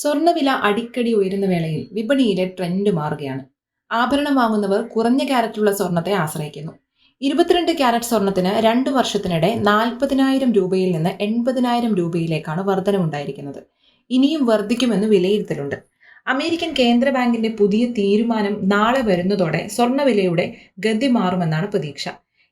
സ്വർണവില അടിക്കടി ഉയരുന്ന വേളയിൽ വിപണിയിലെ ട്രെൻഡ് മാറുകയാണ്. ആഭരണം വാങ്ങുന്നവർ കുറഞ്ഞ ക്യാരറ്റുള്ള സ്വർണത്തെ ആശ്രയിക്കുന്നു. ഇരുപത്തിരണ്ട് ക്യാരറ്റ് സ്വർണത്തിന് രണ്ട് വർഷത്തിനിടെ നാൽപ്പതിനായിരം രൂപയിൽ നിന്ന് എൺപതിനായിരം രൂപയിലേക്കാണ് വർധനമുണ്ടായിരിക്കുന്നത് ഇനിയും വർദ്ധിക്കുമെന്ന് വിലയിരുത്തലുണ്ട്. അമേരിക്കൻ കേന്ദ്ര ബാങ്കിന്റെ പുതിയ തീരുമാനം നാളെ വരുന്നതോടെ സ്വർണവിലയുടെ ഗതി മാറുമെന്നാണ് പ്രതീക്ഷ.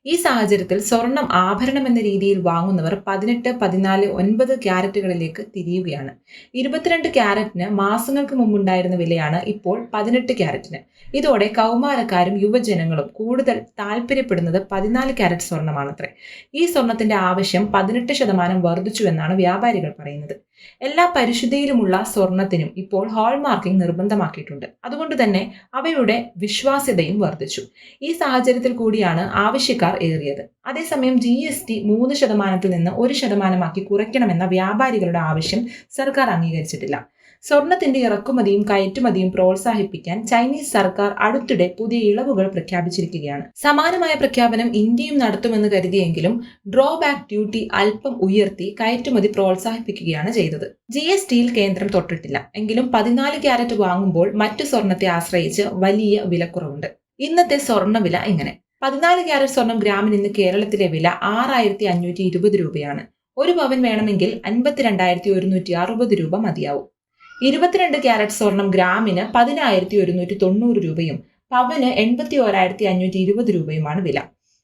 ഈ സാഹചര്യത്തിൽ സ്വർണം ആഭരണം എന്ന രീതിയിൽ വാങ്ങുന്നവർ പതിനെട്ട് പതിനാല് ഒൻപത് ക്യാരറ്റുകളിലേക്ക് തിരിയുകയാണ്. ഇരുപത്തിരണ്ട് ക്യാരറ്റിന് മാസങ്ങൾക്ക് മുമ്പുണ്ടായിരുന്ന വിലയാണ് ഇപ്പോൾ പതിനെട്ട് ക്യാരറ്റിന്. ഇതോടെ കൗമാരക്കാരും യുവജനങ്ങളും കൂടുതൽ താല്പര്യപ്പെടുന്നത് പതിനാല് ക്യാരറ്റ് സ്വർണമാണത്രേ. ഈ സ്വർണത്തിന്റെ ആവശ്യം പതിനെട്ട് ശതമാനം വർദ്ധിച്ചുവെന്നാണ് വ്യാപാരികൾ പറയുന്നത്. എല്ലാ പരിശുദ്ധിയിലുമുള്ള സ്വർണത്തിനും ഇപ്പോൾ ഹാൾമാർക്കിംഗ് നിർബന്ധമാക്കിയിട്ടുണ്ട്. അതുകൊണ്ട് തന്നെ അവയുടെ വിശ്വാസ്യതയും വർദ്ധിച്ചു. ഈ സാഹചര്യത്തിൽ കൂടിയാണ് ആവശ്യക്കാർ ഏറിയത്. അതേസമയം ജി എസ് ടി മൂന്ന് ശതമാനത്തിൽ നിന്ന് ഒരു ശതമാനമാക്കി കുറയ്ക്കണമെന്ന വ്യാപാരികളുടെ ആവശ്യം സർക്കാർ അംഗീകരിച്ചിട്ടില്ല. സ്വർണത്തിന്റെ ഇറക്കുമതിയും കയറ്റുമതിയും പ്രോത്സാഹിപ്പിക്കാൻ ചൈനീസ് സർക്കാർ അടുത്തിടെ പുതിയ ഇളവുകൾ പ്രഖ്യാപിച്ചിരിക്കുകയാണ്. സമാനമായ പ്രഖ്യാപനം ഇന്ത്യയും നടത്തുമെന്ന് കരുതിയെങ്കിലും ഡ്രോബാക്ക് ഡ്യൂട്ടി അല്പം ഉയർത്തി കയറ്റുമതി പ്രോത്സാഹിപ്പിക്കുകയാണ് ചെയ്തത്. ജി എസ് ടിയിൽ കേന്ദ്രം തൊട്ടിട്ടില്ല. എങ്കിലും പതിനാല് ക്യാരറ്റ് വാങ്ങുമ്പോൾ മറ്റു സ്വർണത്തെ ആശ്രയിച്ച് വലിയ വിലക്കുറവുണ്ട്. ഇന്നത്തെ സ്വർണവില ഇങ്ങനെ പതിനാല് ക്യാരറ്റ് സ്വർണം ഗ്രാമിന് ഇന്ന് കേരളത്തിലെ വില ആറായിരത്തി അഞ്ഞൂറ്റി ഇരുപത് രൂപയാണ്. ഒരു പവൻ വേണമെങ്കിൽ അൻപത്തിരണ്ടായിരത്തി ഒരുന്നൂറ്റി അറുപത് രൂപ മതിയാവും. ഇരുപത്തിരണ്ട് ക്യാരറ്റ് സ്വർണം ഗ്രാമിന് പതിനായിരത്തി ഒരുന്നൂറ്റി തൊണ്ണൂറ് രൂപയും പവന് എൺപത്തി ഓരായിരത്തി അഞ്ഞൂറ്റി ഇരുപത് രൂപയുമാണ് വില.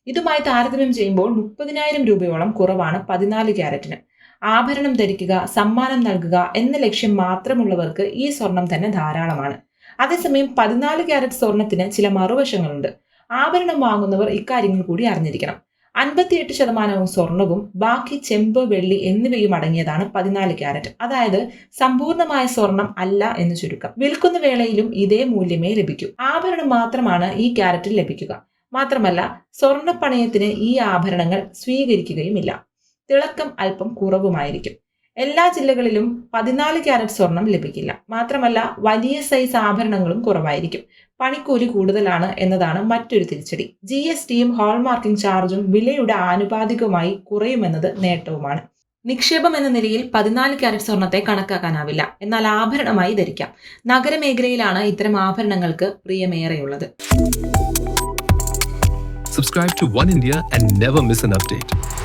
ഇതുമായി താരതമ്യം ചെയ്യുമ്പോൾ മുപ്പതിനായിരം രൂപയോളം കുറവാണ് പതിനാല് ക്യാരറ്റിന് ആഭരണം ധരിക്കുക സമ്മാനം നൽകുക എന്ന ലക്ഷ്യം മാത്രമുള്ളവർക്ക് ഈ സ്വർണം തന്നെ ധാരാളമാണ്. അതേസമയം പതിനാല് ക്യാരറ്റ് സ്വർണത്തിന് ചില മറുവശങ്ങളുണ്ട്. ആഭരണം വാങ്ങുന്നവർ ഇക്കാര്യങ്ങൾ കൂടി അറിഞ്ഞിരിക്കണം. അൻപത്തിയെട്ട് ശതമാനവും സ്വർണവും ബാക്കി ചെമ്പ് വെള്ളി എന്നിവയും അടങ്ങിയതാണ് പതിനാല് ക്യാരറ്റ്. അതായത് സമ്പൂർണമായ സ്വർണം അല്ല എന്ന് ചുരുക്കം. വിൽക്കുന്ന വേളയിലും ഇതേ മൂല്യമേ ലഭിക്കൂ. ആഭരണം മാത്രമാണ് ഈ ക്യാരറ്റിൽ ലഭിക്കുക. മാത്രമല്ല സ്വർണപ്പണയത്തിന് ഈ ആഭരണങ്ങൾ സ്വീകരിക്കുകയുമില്ല. തിളക്കം അല്പം കുറവുമായിരിക്കും. എല്ലാ ജില്ലകളിലും പതിനാല് ക്യാരറ്റ് സ്വർണം ലഭിക്കില്ല. മാത്രമല്ല വലിയ സൈസ് ആഭരണങ്ങളും കുറവായിരിക്കും. പണിക്കൂലി കൂടുതലാണ് എന്നതാണ് മറ്റൊരു തിരിച്ചടി. ജി എസ് ടിയും ഹോൾമാർക്കിംഗ് ചാർജും വിലയുടെ ആനുപാതികമായി കുറയുമെന്നത് നേട്ടവുമാണ്. നിക്ഷേപം എന്ന നിലയിൽ പതിനാല് ക്യാരറ്റ് സ്വർണത്തെ കണക്കാക്കാനാവില്ല. എന്നാൽ ആഭരണമായി ധരിക്കാം. നഗരമേഖലയിലാണ് ഇത്തരം ആഭരണങ്ങൾക്ക് പ്രിയമേറെയുള്ളത്. Subscribe to One India and never miss an update.